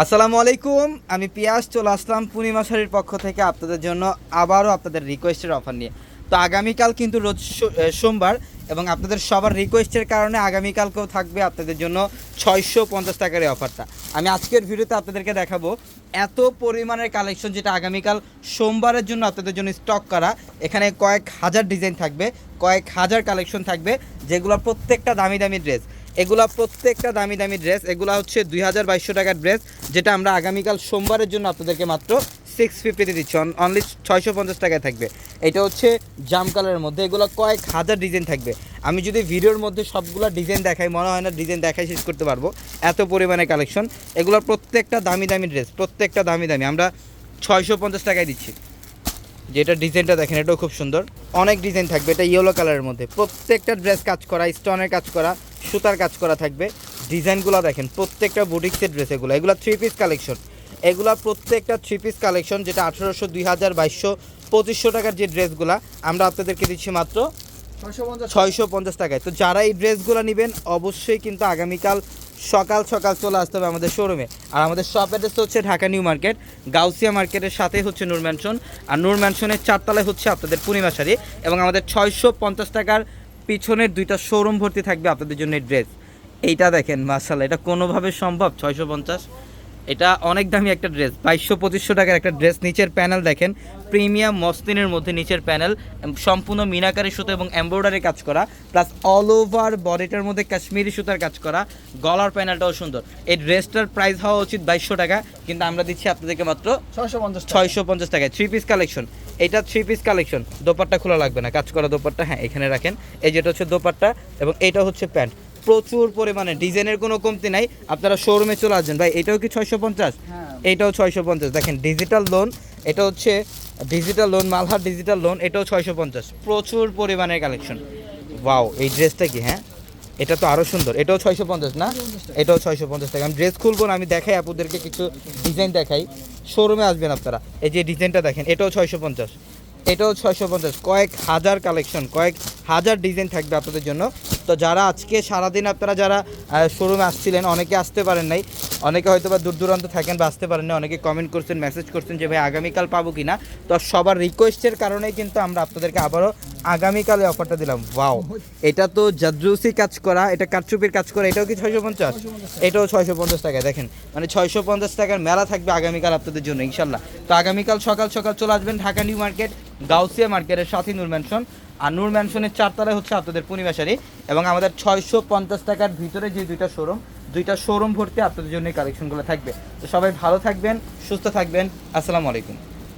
আসসালামু আলাইকুম, আমি পিয়াস চলে আসলাম পূর্ণিমা শাড়ির পক্ষ থেকে আপনাদের জন্য আবারও আপনাদের রিকোয়েস্টের অফার নিয়ে। তো আগামীকাল কিন্তু রোজ সোমবার এবং আপনাদের সবার রিকোয়েস্টের কারণে আগামীকালকেও থাকবে আপনাদের জন্য ছয়শো পঞ্চাশ টাকার এই অফারটা আমি আজকের ভিডিওতে আপনাদেরকে দেখাবো এত পরিমাণের কালেকশন যেটা আগামীকাল সোমবারের জন্য আপনাদের জন্য স্টক করা। এখানে কয়েক হাজার ডিজাইন থাকবে, কয়েক হাজার কালেকশন থাকবে যেগুলো প্রত্যেকটা দামি দামি ড্রেস এগুলা প্রত্যেকটা দামি দামি ড্রেস এগুলা হচ্ছে দুই হাজার বাইশশো টাকার ড্রেস যেটা আমরা আগামীকাল সোমবারের জন্য আপনাদেরকে মাত্র সিক্স ফিফটিতে দিচ্ছি অনলি ছয়শো পঞ্চাশ টাকায় থাকবে। এটা হচ্ছে জাম কালারের মধ্যে, এগুলো কয়েক হাজার ডিজাইন থাকবে। আমি যদি ভিডিওর মধ্যে সবগুলো ডিজাইন দেখাই, মনে হয় না ডিজাইন দেখাই শেষ করতে পারব, এত পরিমাণে কালেকশন এগুলোর প্রত্যেকটা দামি দামি ড্রেস প্রত্যেকটা দামি দামি, আমরা ছয়শো পঞ্চাশ টাকায় দিচ্ছি। যেটা ডিজাইনটা দেখেন এটাও খুব সুন্দর। অনেক ডিজাইন থাকবে এটা ইয়েলো কালারের মধ্যে। প্রত্যেকটা ড্রেস কাজ করা স্টোনের কাজ করা সুতার কাজ করা থাকবে। ডিজাইনগুলো দেখেন প্রত্যেকটা বুটিক্সের ড্রেস এগুলো। এগুলো থ্রি পিস কালেকশন এগুলা প্রত্যেকটা থ্রি পিস কালেকশন যেটা আঠেরোশো দুই হাজার বাইশশো পঁচিশশো টাকার যে ড্রেসগুলো আমরা আপনাদেরকে দিচ্ছি মাত্র ছয়শো পঞ্চাশ ছয়শো পঞ্চাশ টাকায়। তো যারা এই ড্রেসগুলো নেবেন অবশ্যই কিন্তু আগামীকাল সকাল সকাল চলে আসতে হবে আমাদের শোরুমে আর আমাদের শপ অ্যাড্রেস হচ্ছে ঢাকা নিউ মার্কেট, গাউসিয়া মার্কেটের সাথে হচ্ছে নূর ম্যানশন আর নূর ম্যানশনের চারতলায় হচ্ছে আপনাদের পূর্ণিমা শাড়ি এবং আমাদের ছয়শো পঞ্চাশ টাকার পিছনের দুইটা শোরুম ভর্তি থাকবে আপনাদের জন্য ড্রেস এইটা দেখেন মার্শাল এটা কোনোভাবে সম্ভব, ছয়শো পঞ্চাশ। এটা অনেক দামি একটা ড্রেস বাইশশো পঁচিশশো টাকার একটা ড্রেস নিচের প্যানেল দেখেন প্রিমিয়াম মসলিনের মধ্যে নিচের প্যানেল সম্পূর্ণ মিনাকারি সুতো এবং এমব্রয়ডারি কাজ করা প্লাস অল ওভার বডিটার মধ্যে কাশ্মীরি সুতার কাজ করা গলার প্যানেলটাও সুন্দর। এই ড্রেসটার প্রাইস হওয়া উচিত বাইশশো টাকা কিন্তু আমরা দিচ্ছি আপনাদেরকে মাত্র ছয়শো পঞ্চাশ ছয়শো পঞ্চাশ টাকায়। থ্রি পিস কালেকশন এটা থ্রি পিস কালেকশন দোপাট্টা খোলা লাগবে না। কাজ করা দোপাট্টা হ্যাঁ এখানে রাখেন। এই যেটা হচ্ছে দোপাট্টা এবং এটা হচ্ছে প্যান্ট। প্রচুর পরিমাণে ডিজাইনের কোনো কমতি নাই। আপনারা শোরুমে চলে আসবেন। ভাই এটাও কি ছয়শো পঞ্চাশ? এটাও ছয়শো পঞ্চাশ। দেখেন ডিজিটাল লোন এটা হচ্ছে digital loan Malhar digital loan এটাও ছয়শো পঞ্চাশ। প্রচুর পরিমাণের কালেকশন ওয়াও এই ড্রেসটা কি হ্যাঁ? এটা তো আরও সুন্দর। এটাও ছয়শো পঞ্চাশ না? এটাও ছয়শো পঞ্চাশ টাকা। আমি ড্রেস খুলবো না আমি দেখাই আপুদেরকে কিছু ডিজাইন দেখাই। শোরুমে আসবেন আপনারা। এই যে ডিজাইনটা দেখেন এটাও ছয়শো পঞ্চাশ। এটাও ছয়শো পঞ্চাশ। কয়েক হাজার কালেকশন কয়েক হাজার ডিজাইন থাকবে আপনাদের জন্য। তো যারা আজকে সারাদিন আপনারা যারা শোরুমে আসছিলেন, অনেকে আসতে পারেন নাই, অনেকে হয়তো বা দূর দূরান্ত থাকেন বা আসতে পারেন না অনেকে কমেন্ট করছেন মেসেজ করছেন যে, ভাই, আগামীকাল পাবো কি না? তো সবার রিকোয়েস্টের কারণেই কিন্তু আমরা আপনাদেরকে আবারও আগামীকালে অফারটা দিলাম। ওয়াও এটা তো জাদ্রুসি কাজ করা, এটা কাটচুপির কাজ করা, এটাও কি ছয়শো পঞ্চাশ? এটাও ছয়শো পঞ্চাশ টাকায়, দেখেন। মানে ছয়শো পঞ্চাশ টাকার মেলা থাকবে আগামীকাল আপনাদের জন্য, ইনশাল্লাহ। তো আগামীকাল সকাল সকাল চলে আসবেন ঢাকা নিউ মার্কেট, গাউসিয়া মার্কেটের সাথী নূর ম্যানশন আর নূর ম্যানশনের চারতলায় হচ্ছে আপনাদের পূর্ণিমাশারি এবং আমাদের ছয়শো পঞ্চাশ টাকার ভিতরে যে দুইটা শোরুম দুইটা শোরুম ভর্তি আপনাদের জন্য কালেকশনগুলো থাকবে। তো সবাই ভালো থাকবেন, সুস্থ থাকবেন। আসসালামু আলাইকুম।